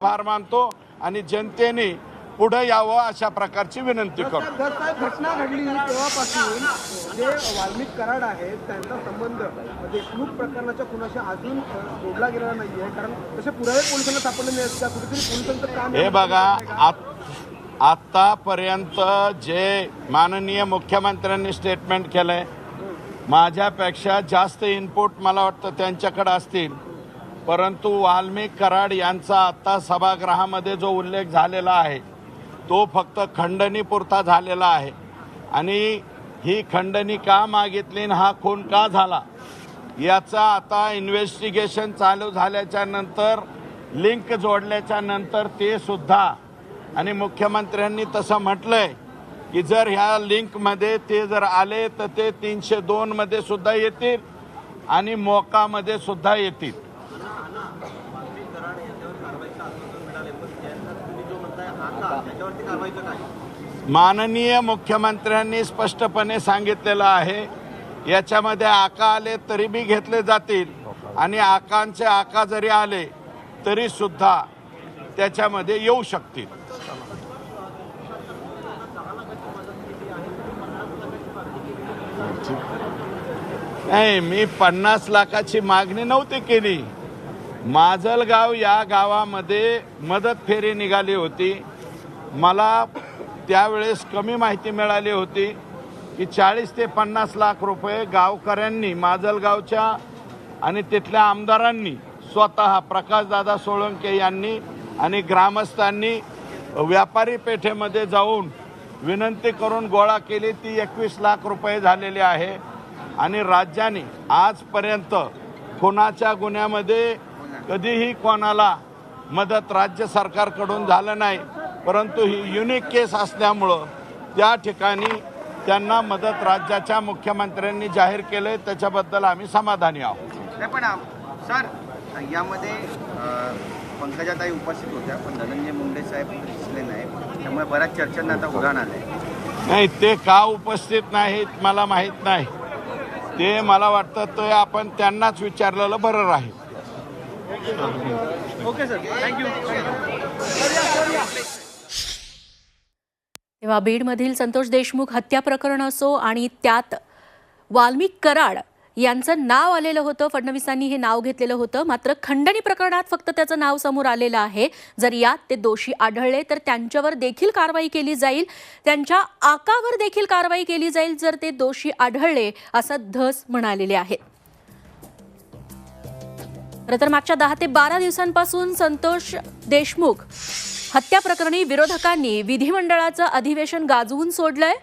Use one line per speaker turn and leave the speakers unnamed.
आभार मानतो आणि जनतेने पुढे यावं अशा प्रकारची विनंती करतो.
घटना घडली तेव्हापासून जे वाल्मिक कराड आहेत त्यांचा संबंध देशमुख प्रकरणाच्या खुनाशी अजून जोडला गेलेला नाहीये. कारण तसे पुरावे पोलिसांना सापडले नाही का कुठेतरी पोलिसांचं काम
हे बघा आत आत्तापर्यंत जे माननीय मुख्यमंत्र्यांनी स्टेटमेंट केलंय माझ्यापेक्षा जास्त इनपुट मला वाटतं त्यांच्याकडे असतील. परंतु वाल्मिक कराड यांचा आत्ता सभागृहामध्ये जो उल्लेख झालेला आहे तो फक्त खंडणीपुरता झालेला आहे. आणि ही खंडणी का मागितली हा खून का झाला याचा आता इन्व्हेस्टिगेशन चालू झाल्याच्यानंतर लिंक जोडल्याच्या नंतर ते सुद्धा आणि मुख्यमंत्र्यांनी तसं म्हटलंय की जर ह्या लिंकमध्ये ते जर आले तर ते तीनशे दोनमध्ये सुद्धा येतील आणि मोकामध्ये सुद्धा येतील. माननीय मुख्यमंत्र्यांनी स्पष्टपणे सांगितलेलं आहे याच्यामध्ये आका आले तरी बी घेतले जातील आणि आकांचे आका जरी आले तरी सुद्धा त्याच्यामध्ये येऊ शकतील. नाही मी पन्नास लाखाची मागणी नव्हती केली. माजलगाव या गावामध्ये मदत फेरी निघाली होती. मला त्यावेळेस कमी माहिती मिळाली होती की चाळीस ते पन्नास लाख रुपये गावकऱ्यांनी माजलगावच्या आणि तिथल्या आमदारांनी स्वतः प्रकाशदादा सोळंके यांनी आणि ग्रामस्थांनी व्यापारी पेठेमध्ये जाऊन विनंती करून गोळा केली. ती एकवीस लाख रुपये झालेली आहे. आणि राज्याने आजपर्यंत खुनाच्या गुन्ह्यामध्ये कधीही कोणाला मदत राज्य सरकारकडून झालं नाही परंतु ही युनिक केस असल्यामुळं त्या ठिकाणी त्यांना मदत राज्याच्या मुख्यमंत्र्यांनी जाहीर केले त्याच्याबद्दल आम्ही समाधानी आहोत.
पण सर यामध्ये पंकजाताई उपस्थित होत्या पण धनंजय मुंडे साहेब दिसले नाही. त्यामुळे बऱ्याच चर्चांना आता उधाण आलंय.
नाही ते का उपस्थित नाहीत मला माहीत नाही. ते मला वाटतं ते आपण त्यांनाच विचारलेलं बरं राहील.
ओके सर थँक्यू
तेव्हा बीडमधील संतोष देशमुख हत्या प्रकरण असो आणि त्यात वाल्मिक कराड यांचं नाव आलेलं होतं फडणवीसांनी हे नाव घेतलेलं होतं. मात्र खंडणी प्रकरणात फक्त त्याचं नाव समोर आलेलं आहे. जर यात ते दोषी आढळले तर त्यांच्यावर देखील कारवाई केली जाईल. त्यांच्या आकावर देखील कारवाई केली जाईल जर ते दोषी आढळले असं धस म्हणालेले आहेत. खरं तर मागच्या दहा ते बारा दिवसांपासून संतोष देशमुख हत्या प्रकरणी विरोधकांनी विधिमंडळाचं अधिवेशन गाजवून सोडलंय.